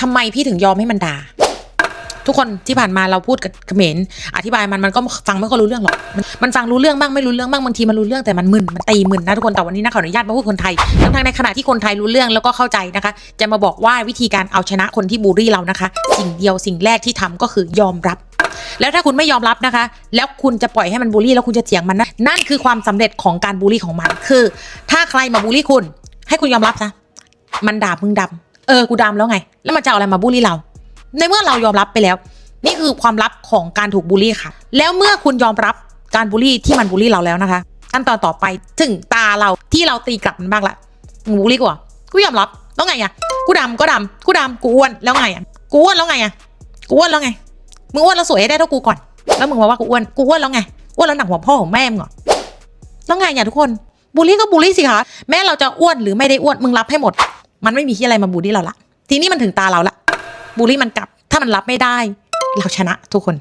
ทำไมพี่ถึงยอมให้มันด่า ทุกคนที่ผ่านมาเราพูดกับเขมรอธิบายมันมันก็ฟังไม่ค่อยรู้เรื่องหรอกมันฟังรู้เรื่องบ้างไม่รู้เรื่องบ้างบางทีมันรู้เรื่องแต่มันมึนมันตีมึนนะทุกคนแต่วันนี้นะขออนุญาตมาพูดคนไทยทั้งทางในขณะที่คนไทยรู้เรื่องแล้วก็เข้าใจนะคะ จะมาบอกว่าวิธีการเอาชนะคนที่บูลลี่เรานะคะ สิ่งเดียวสิ่งแรกที่ทำก็คือยอมรับแล้วถ้าคุณไม่ยอมรับนะคะ แล้วคุณจะปล่อยให้มันบูลลี่ แล้วคุณจะเถียงมันนะ นั่นคือความสำเร็จของการบูลลี่ของมัน คือ ถ้าใครมาบูลลี่คุณ ให้คุณยอมรับนะมันด่ามึงดำ เออกูดำแล้วไง แล้วมันจะเอาอะไรมาบูลลี่เรา ในเมื่อเรายอมรับไปแล้ว นี่คือความลับของการถูกบูลลี่ค่ะ แล้วเมื่อคุณยอมรับการบูลลี่ที่มันบูลลี่เราแล้วนะคะขั้นตอนต่อไปถึงตาเราที่เราตีกลับมันบ้างละมึงบูลลี่กูเหรอกูยอมรับแล้วไงอะกูดำก็ดำกูดำกูอ้วนแล้วไงอะกูอ้วนแล้วไงอะกูอ้วนแล้วไงมึงอ้วนแล้วสวยให้ได้เท่ากูก่อน แล้วมึงมาว่ากูอ้วนกูอ้วนแล้วไงอ้วนแล้วหนักหัวพ่อของแม่มึงเหรอแล้วไงเนี่ยทุกคนบูลลี่ก็บูลลี่สิคะแม้เราจะอ้วนหรือไม่ได้อ้วนมึงรับให้หมด มันไม่มีที่อะไรมาบูลลี่เราละ ทีนี้มันถึงตาเราละบูลลี่มันกลับ ถ้ามันรับไม่ได้ เราชนะทุกคน